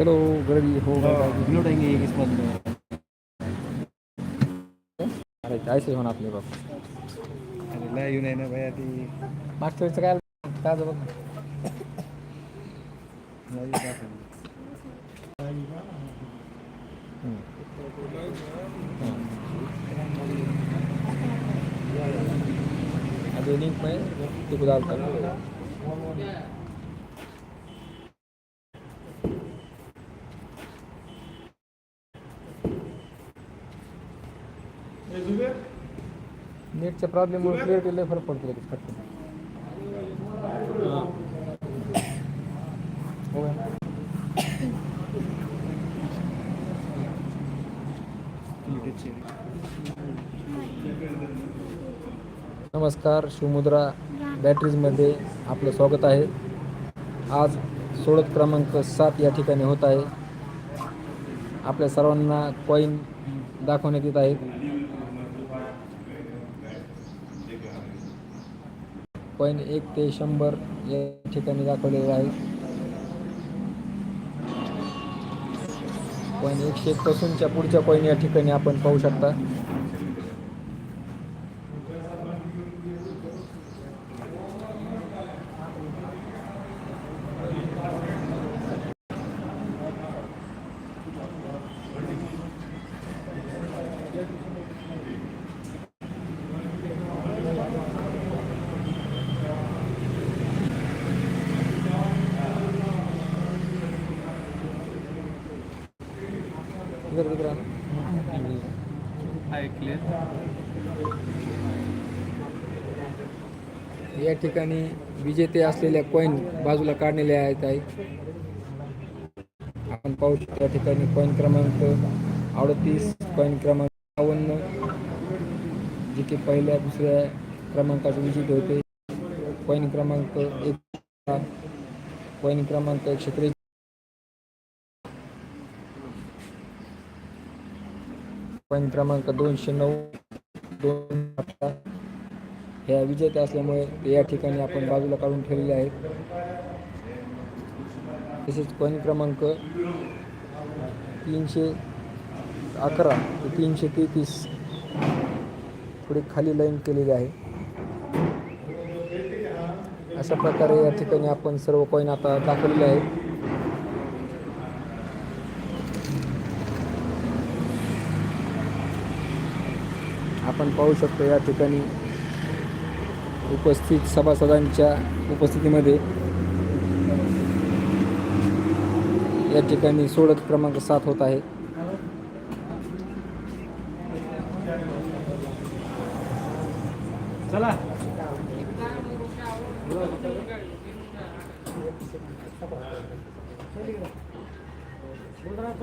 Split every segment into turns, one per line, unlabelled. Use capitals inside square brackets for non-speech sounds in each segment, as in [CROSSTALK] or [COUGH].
चलो गर्दी हो
लौटेंगे एक इस
अरे जायचं होणार आपले बाप
अरे लय येऊ नये ना भैया ती
मागच्या वेळेचं काय काय बघ ना.
नवी दाखवली.
हम्म. हाँ। अभी लिंक में टिप डालता हूँ नेटच्या प्रॉब्लेममुळे क्लिअरिटी फरक पडतो लगेच फटकन हो नमस्कार शिवमुद्रा बॅटरीजमध्ये आपलं स्वागत आहे. आज सोडत क्रमांक सात या ठिकाणी होत आहे. आपल्या सर्वांना कॉईन दाखवण्यात येत आहेत पॉईंट एक ते शंभर या ठिकाणी दाखवलेले आहे. पॉईंट एकशे एकपासूनच्या पुढच्या पॉईंट या ठिकाणी आपण पाहू शकता. या ठिकाणी विजेते असलेल्या कॉईन बाजूला काढलेले आहेत आहे आपण पाहू शकतो या ठिकाणी कॉईन क्रमांक अडतीस कॉईन क्रमांक बावन्न जे की पहिल्या दुसऱ्या क्रमांकाचे विजेते होते. कॉईन क्रमांक एक कॉईन क्रमांक एकशे त्रेचाळीस कॉईन क्रमांक दोनशे नऊ दोन अठरा ह्या विजेते असल्यामुळे ते या ठिकाणी आपण बाजूला काढून ठेवलेले आहेत. तसेच कॉईन क्रमांक तीनशे अकरा ते तीनशे तेहतीस थोडी खाली लाईन केलेली आहे. अशा प्रकारे या ठिकाणी आपण सर्व कॉईन आता दाखवलेले आहेत. आपण पाहू शकतो या ठिकाणी उपस्थित सभासदांच्या उपस्थितीमध्ये या ठिकाणी सोडत क्रमांक सात होत आहे.
चला.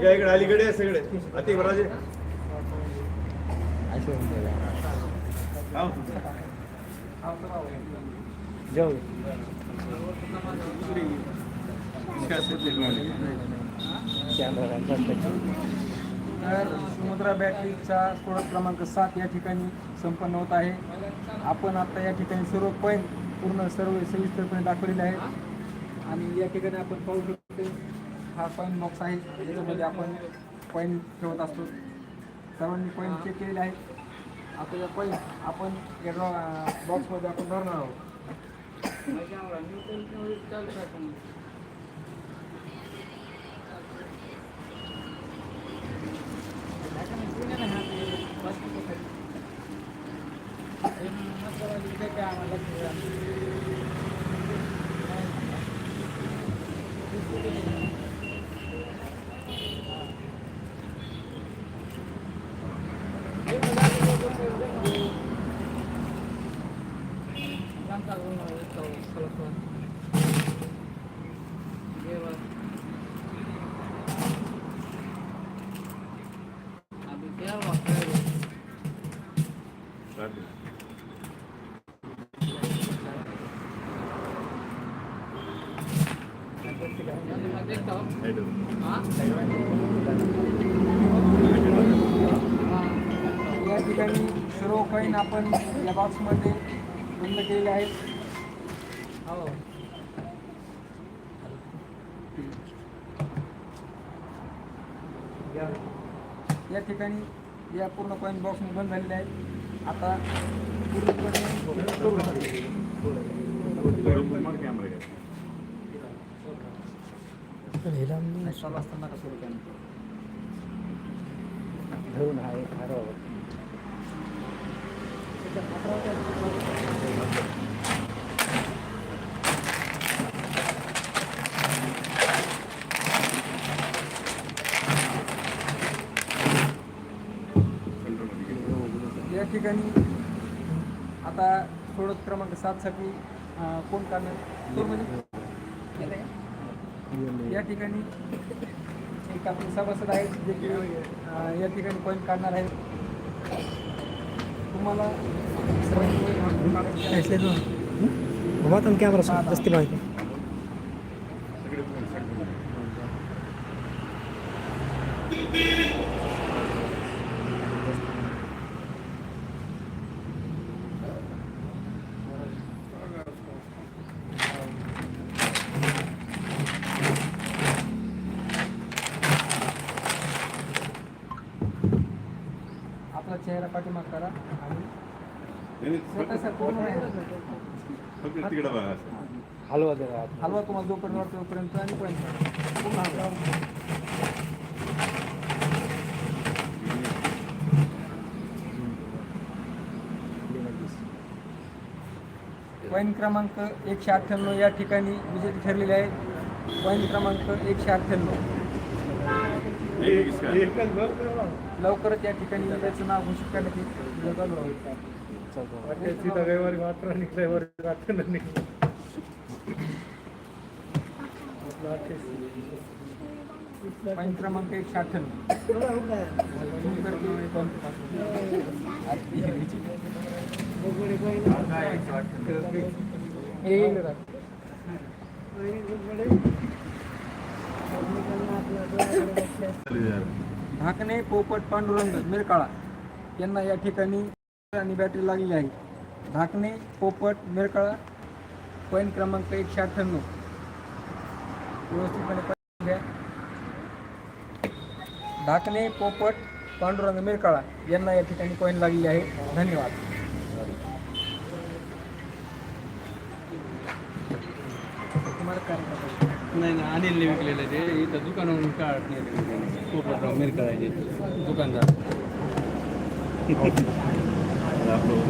या इकडे अलीकडे आहे सगळे. अति
जाऊ
तर समुद्रा बॅटरीचा स्फोटक क्रमांक सात या ठिकाणी संपन्न होत आहे. आपण आता या ठिकाणी सर्व पॉईंट पूर्ण सर्व सविस्तरपणे दाखवलेले आहेत. आणि या ठिकाणी आपण पाहू शकतो हा पॉईंट बॉक्स आहे. याच्यामध्ये आपण पॉईंट ठेवत असतो. सर्वांनी कॉईन चेक केलेले आहेत. आता या कॉईन आपण या ड्रॉ बॉक्समध्ये आपण भरणार आहोत. या ठिकाणी सर्व कॉईन आपण या बॉक्समध्ये बंद केलेले आहेत. हो. या. ठिकाणी या पूर्ण कॉईन बॉक्स बंद झालेले आहेत. आता असताना का सुरू केलं
धरून आहे
ठिकाणी. आता सोडत क्रमांक सातसाठी कोण काढणार तो म्हणजे? या ठिकाणी एक आपले सभासद आहेत जे की या ठिकाणी पॉईंट काढणार आहेत. तुम्हाला
कॅमेरा जास्ती माहिती
आपला चेहरा पाठीमाग करा आणि पूर्ण
हलवा जरा
हलवा तुम्हाला जोपर्यंत वाटतो तोपर्यंत आणि पूर्ण हलवा. पॉईंट क्रमांक एकशे अठ्ठ्याण्णव या ठिकाणी विजेते ठरलेले आहेत. पॉईंट क्रमांक एकशे अठ्ठ्याण्णव. लवकरच या ठिकाणी त्याचं नाव घोषित करण्यात येईल. चालू.
रविवारी मात्र रविवारी
पॉईंट क्रमांक एकशे अठ्ठ्याण्णव ढाकणे पोपट पांडुरंग मिरकाळा यांना या ठिकाणी आणि बॅटरी लागलेली आहे. ढाकणे पोपट मिरकाळा पॉईंट क्रमांक एकशे अठ्ठ्याण्णव. व्यवस्थितपणे घ्या. ढाकणे पोपट पांडुरंग मिरकाळा यांना या ठिकाणी पॉईंट लागलेली आहे. धन्यवाद. तुम्हाला काय करायचं?
नाही नाही अनिलने विकलेलं आहे ते. इथं दुकानावरून काढत नाही मिरकळायचे. दुकानदार. [LAUGHS]
आपलं